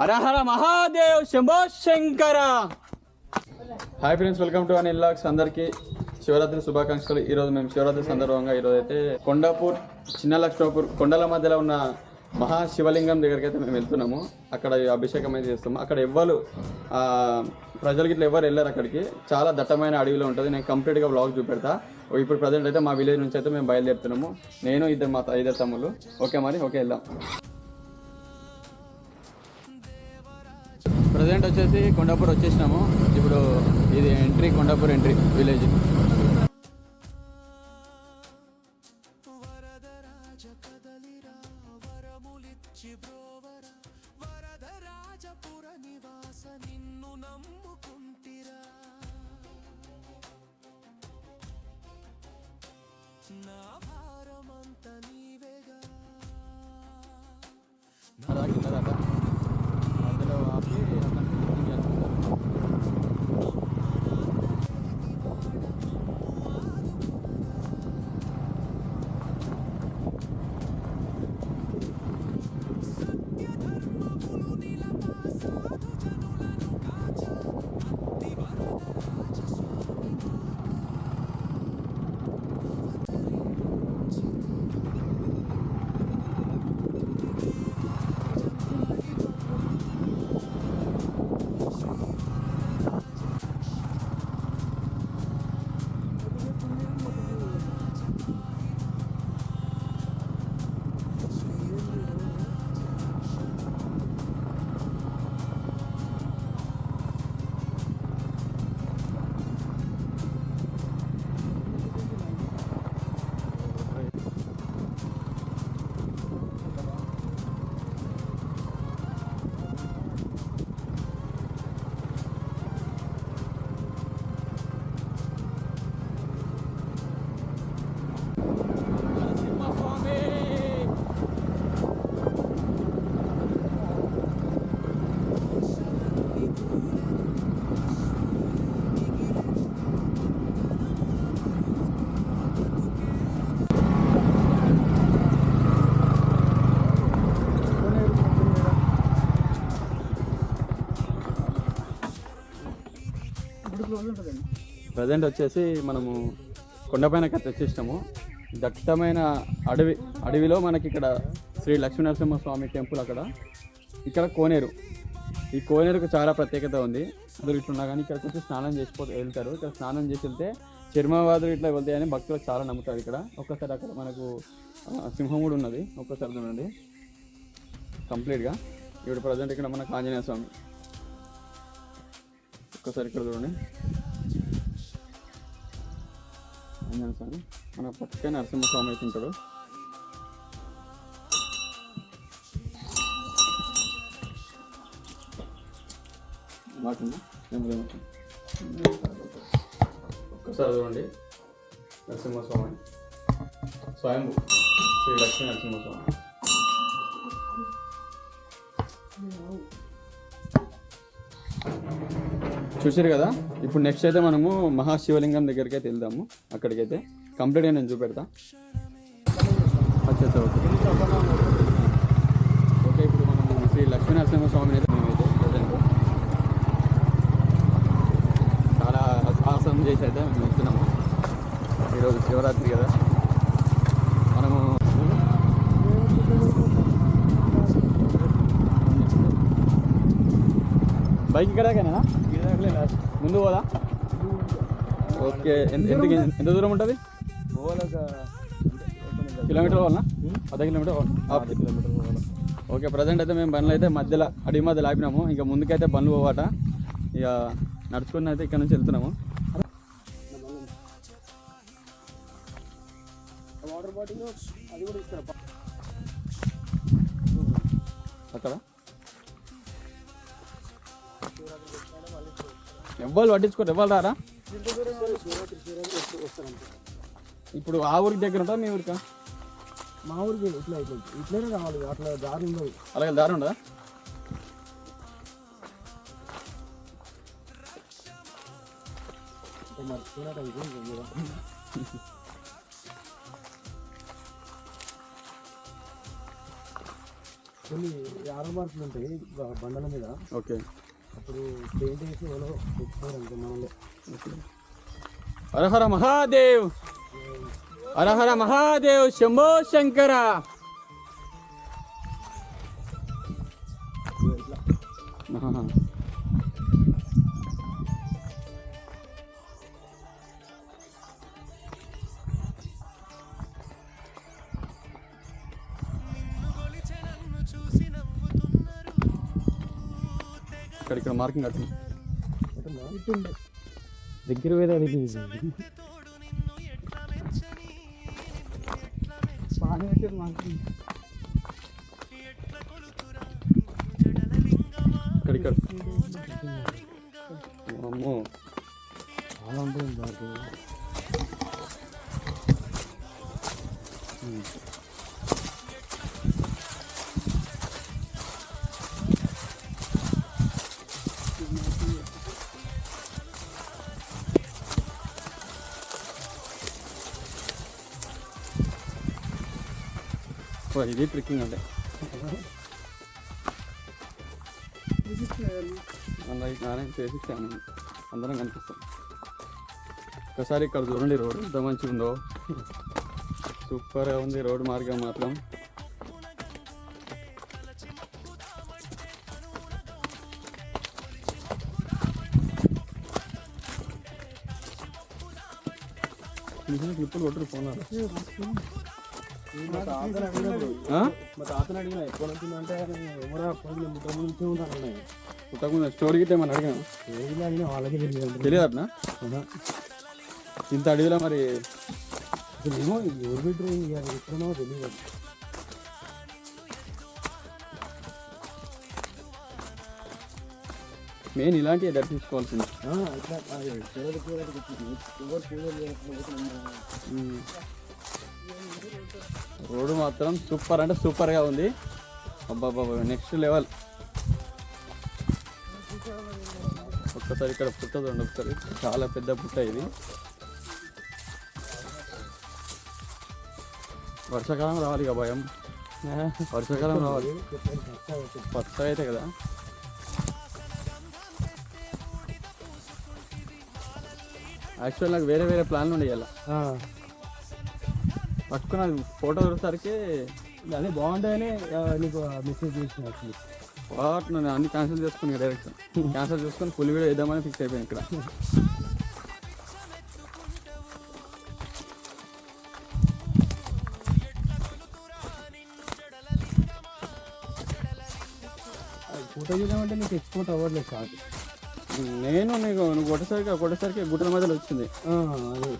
Hara Hara Mahadev Shambho Shankara. Hi friends welcome to అని ఇల్లాక్స్ అందరికీ శివరాత్రి శుభాకాంక్షలు. ఈరోజు మేము శివరాత్రి సందర్భంగా ఈరోజు అయితే కొండాపూర్ చిన్న లక్ష్మీపూర్ కొండల మధ్యలో ఉన్న మహా శివలింగం దగ్గరికి అయితే మేము వెళ్తున్నాము. అక్కడ అభిషేకం అయితే చేస్తాము. అక్కడ ఎవ్వరు ప్రజలకి ఇట్లా ఎవరు వెళ్ళారు అక్కడికి. చాలా దట్టమైన అడవిలో ఉంటుంది. నేను కంప్లీట్గా బ్లాగ్ చూపెడతా. ఇప్పుడు ప్రజెంట్ అయితే మా విలేజ్ నుంచి అయితే మేము బయలుదేరుతున్నాము. నేను ఇద్దరు మా ఇద్దరు తమ్ముళ్ళు ఓకే మరి? ఓకే వెళ్దాం. ప్రజెంట్ వచ్చేసి కొండాపూర్ వచ్చేసినాము. ఇప్పుడు ఇది ఎంట్రీ కొండాపూర్ ఎంట్రీ విలేజ్. మధ్యలో ప్రజెంట్ వచ్చేసి మనము కొండపైన తెచ్చిస్తాము దట్టమైన అడవి అడవిలో మనకి ఇక్కడ శ్రీ లక్ష్మీనరసింహ స్వామి టెంపుల్ అక్కడ. ఇక్కడ కోనేరు. ఈ కోనేరుకు చాలా ప్రత్యేకత ఉంది. అందరూ ఇట్లున్నా కానీ ఇక్కడికి వచ్చి స్నానం చేసిపోతే వెళ్తారు. ఇక్కడ స్నానం చేసి వెళ్తే చర్మవాదులు ఇట్లా వెళ్తాయని భక్తులు చాలా నమ్ముతారు ఇక్కడ. ఒక్కసారి అక్కడ మనకు సింహం కూడా ఉన్నది. ఒక్కసారి చూడండి. కంప్లీట్గా ఇప్పుడు ప్రజెంట్ ఇక్కడ మనకు ఆంజనేయ స్వామి. ఒక్కసారి ఇక్కడ చూడండి. ఆంజనేయ స్వామి. మన పక్కనే నరసింహస్వామి అయితే ఉంటాడు. ఒక్కసారి చూడండి. నరసింహస్వామి. స్వయంభూ. శ్రీ లక్ష్మీ నరసింహస్వామి. చూసారు కదా? ఇప్పుడు నెక్స్ట్ అయితే మనము మహాశివలింగం దగ్గరికి అయితే వెళ్దాము. అక్కడికైతే కంప్లీట్గా నేను చూపెడతా. అచ్చా ఓకే. ఓకే ఇప్పుడు మనం శ్రీ లక్ష్మీనరసింహ స్వామిని అయితే మేమైతే ప్రజెంట్ చాలా సాహసం చేసి అయితే మేము వెళ్తున్నాము. ఈరోజు శివరాత్రి కదా. మనము బైక్ ఇక్కడకేనా ముందు పోదా? ఓకే. ఎంత ఎంత దూరం ఉంటుంది? కిలోమీటర్ వల్ల అర్ధ kilometre half kilometre okay present అయితే మేము బండ్లు అయితే మధ్యలో అడిగి మధ్యలో ఆపినాము. ఇంకా ముందుకైతే బండ్లు పోవాట. ఇక నడుచుకుని అయితే ఇక్కడ నుంచి వెళ్తున్నాము. వాటర్ బాటిల్ అది కూడా అక్కడ? ఎవ్వరు పట్టించుకోరు ఎవ్వరు రారా? ఇప్పుడు ఆ ఊరికి దగ్గర ఉంటా మీ ఊరికా? మా ఊరికి ఇట్లా ఇట్లా ఇట్లనే రావాలి అట్లా దారి ఉండదు. అలాగే దారి ఉండదా? కొన్ని ఆరో మార్కులు ఉంటాయి బండల మీద. ఓకే. అప్పుడు పెయింట్ వేసి ఎవరో తెచ్చుకోరు మనలో హర మహాదేవ్ హరహర మహాదేవ్ శంభో శంకర. ఇక్కడ ఇక్కడ మార్కింగ్ ఇట్టుండే దగ్గర పోయేదా మాకు ఇక్కడ ఇక్కడ అమ్మో. చాలా ఉంటుంది దానికి ఇది ట్రిక్కింగ్ అంటే అలా నానే చేసిస్తాను అందరం కనిపిస్తాం. ఒకసారి ఇక్కడ చూడండి రోడ్. ఎంత మంచిగా ఉందో సూపర్గా ఉంది రోడ్ మార్గం మాత్రం. ట్రిప్పులు కొట్టరు పోన్నారు మా తాతను అడిగినప్పుడు ఆ? మా తాతను అడిగిన ఎక్కడ వచ్చిందంటే ఎవరా పోగిన ముద్ర నుంచి ఉంటాను పుట్టకుండా స్టోరీ గిట్ట ఏమన్నా అడిగాను ఏది అడిగినా వాళ్ళకి తెలియదు ఇంత అడవిలో మరి అసలు ఏమో ఎవరు పెట్టరు తెలియదు. మెయిన్ ఇలాంటివి దర్శించుకోవాల్సింది. రోడ్డు మాత్రం సూపర్ అంటే సూపర్గా ఉంది. అబ్బాబ్బా నెక్స్ట్ లెవెల్ ఒక్కసారి ఇక్కడ పుట్ట చూడండి ఒకసారి చాలా పెద్ద పుట్ట ఇది. వర్షాకాలం రావాలి ఇక భయం. వర్షాకాలం రావాలి. చెప్పారు అవుతుంది. అయితే కదా. యాక్చువల్ నాకు వేరే వేరే ప్లాన్లు ఉండే ఇలా ఆ, పట్టుకున్న ఫోటో దొరికేసరికి అదే బాగుంటాయని నీకు మెసేజ్ చేసిన actually. వాట్? నేను అన్ని క్యాన్సిల్ చేసుకుని డైరెక్ట్ క్యాన్సిల్ చేసుకొని ఫుల్ వీడియో వేద్దామని ఫిక్స్ అయిపోయాను ఇక్కడ. ఫోటో చూద్దామంటే నీకు ఎక్స్పోర్ట్ అవ్వట్లేదు కాదు. నేను నీకు నువ్వు కొట్టేసరికి కొట్టేసరికి గుట్టల మధ్యలో వచ్చింది. అదే.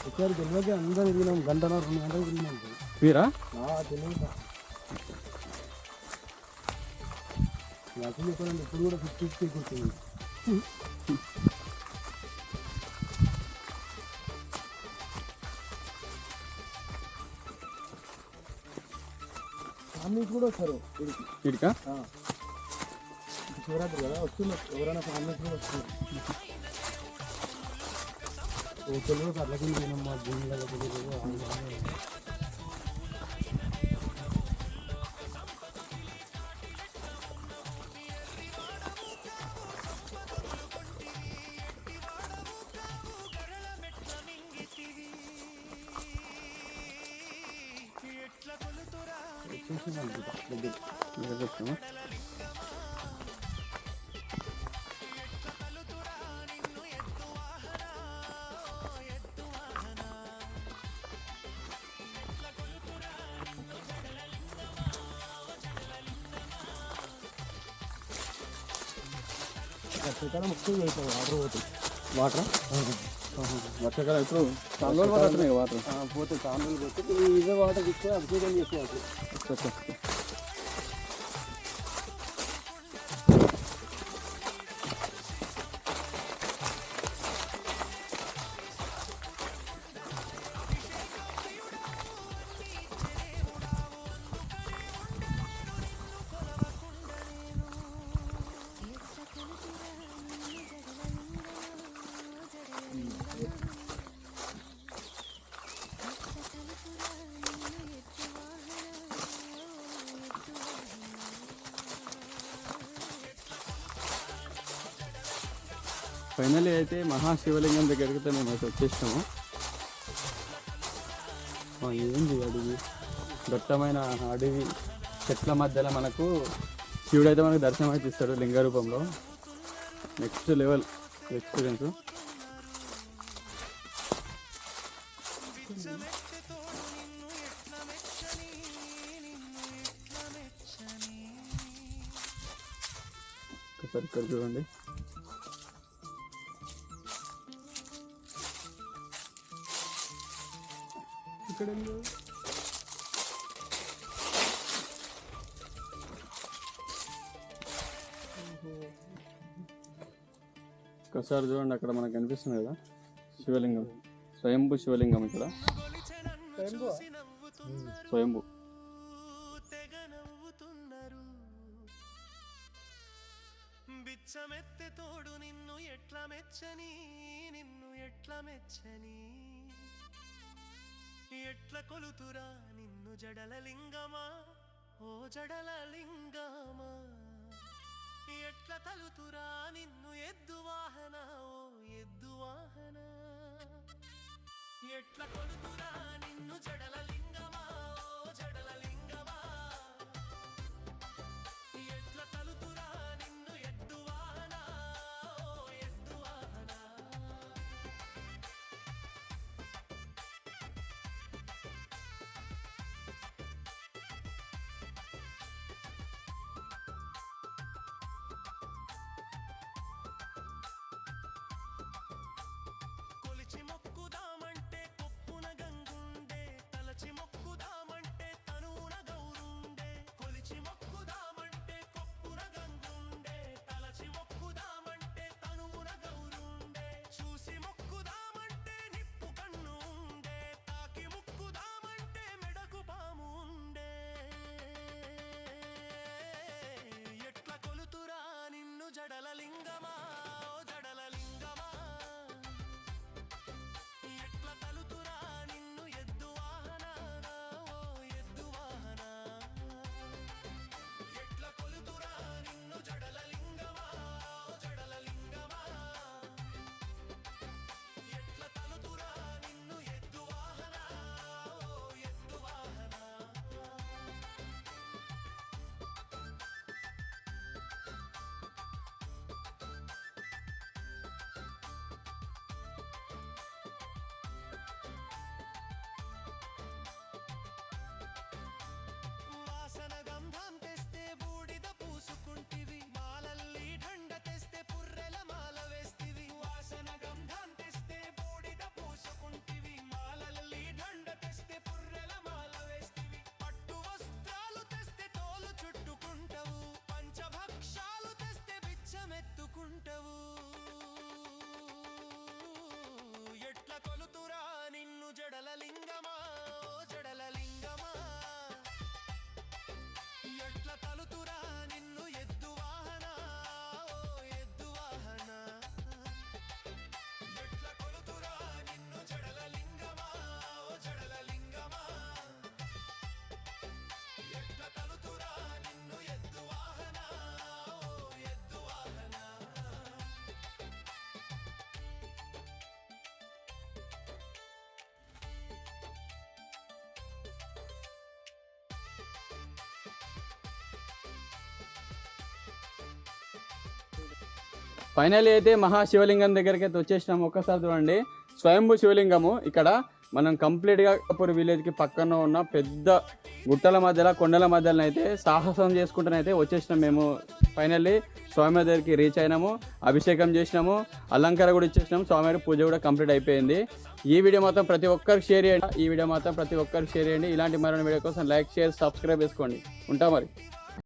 ఒకసారి తెలియక అందరూ తిరిగినాం గంటన రెండు గంటలు తిరిగినాం వీరా తెలియక అసలు చెప్పాలంటే ఇప్పుడు కూడా ఫిఫ్టీ ఫిఫ్టీ కూర్చుంది ఫ్యామిలీస్ కూడా వస్తారు ఇప్పుడు శివరాత్రి కదా వస్తున్నారు. ఎవరైనా ఫ్యామిలీస్ కూడా వస్తున్నారు. ఓ తెలుగు అట్లకి పోయినమ్మా భూమిలో తెలియదు ఇక్కడ చెప్తాను వర్షాకాలం అయిపోయి వాటర్ పోతుంది వాటర్? వర్షాకాలం ఇప్పుడు చాలా రోజులు వాటర్. పోతే కాండలు పోతే ఇదే వాటర్ తీసుకొని అభిషేకం చేసుకోవచ్చు ఫైనలీ అయితే మహాశివలింగం దగ్గరికి అయితే మేము అయితే వచ్చేసాము ఏంది అడవి దట్టమైన అడవి చెట్ల మధ్యలో మనకు శివుడు అయితే మనకు దర్శనం అయితే ఇస్తాడు లింగ రూపంలో నెక్స్ట్ లెవెల్ ఎక్స్పీరియన్స్ ఒకసారి ఇక్కడ చూడండి. ఇక్కడ. ఒకసారి చూడండి అక్కడ మనకు కనిపిస్తుంది కదా? శివలింగం. స్వయంభు శివలింగం ఇక్కడ. స్వయంభు. బిచ్చమెత్తె తోడు నిన్ను ఎట్లా మెచ్చని నిన్ను ఎట్లా మెచ్చని? ఎట్ల కొలుతురా నిన్ను జడల లింగమా? ఓ జడల లింగమా? ఎట్ల తలుతురా నిన్ను ఎద్దు వాహన? ఓ ఎద్దు వాహన. ఎట్ల కొలుతురా నిన్ను జడల లింగమా? ఫైనల్ అయితే మహాశివలింగం దగ్గరికి అయితే వచ్చేసినాము. ఒక్కసారి చూడండి. స్వయంభూ శివలింగము ఇక్కడ మనం కంప్లీట్గా అప్పుడు విలేజ్కి పక్కన ఉన్న పెద్ద గుట్టల మధ్యలో కొండల మధ్యలో అయితే సాహసం చేసుకుంటూనైతే వచ్చేసినాం మేము. ఫైనల్లీ స్వామి దగ్గరికి రీచ్ అయినాము. అభిషేకం చేసినాము. అలంకార కూడా ఇచ్చేసినాము. స్వామివారి పూజ కూడా కంప్లీట్ అయిపోయింది. ఈ వీడియో మాత్రం ప్రతి ఒక్కరికి షేర్ చేయండి. ఈ వీడియో మాత్రం ప్రతి ఒక్కరికి షేర్ చేయండి. ఇలాంటి మరిన్ని వీడియో కోసం లైక్ షేర్ సబ్స్క్రైబ్ చేసుకోండి. ఉంటా మరి.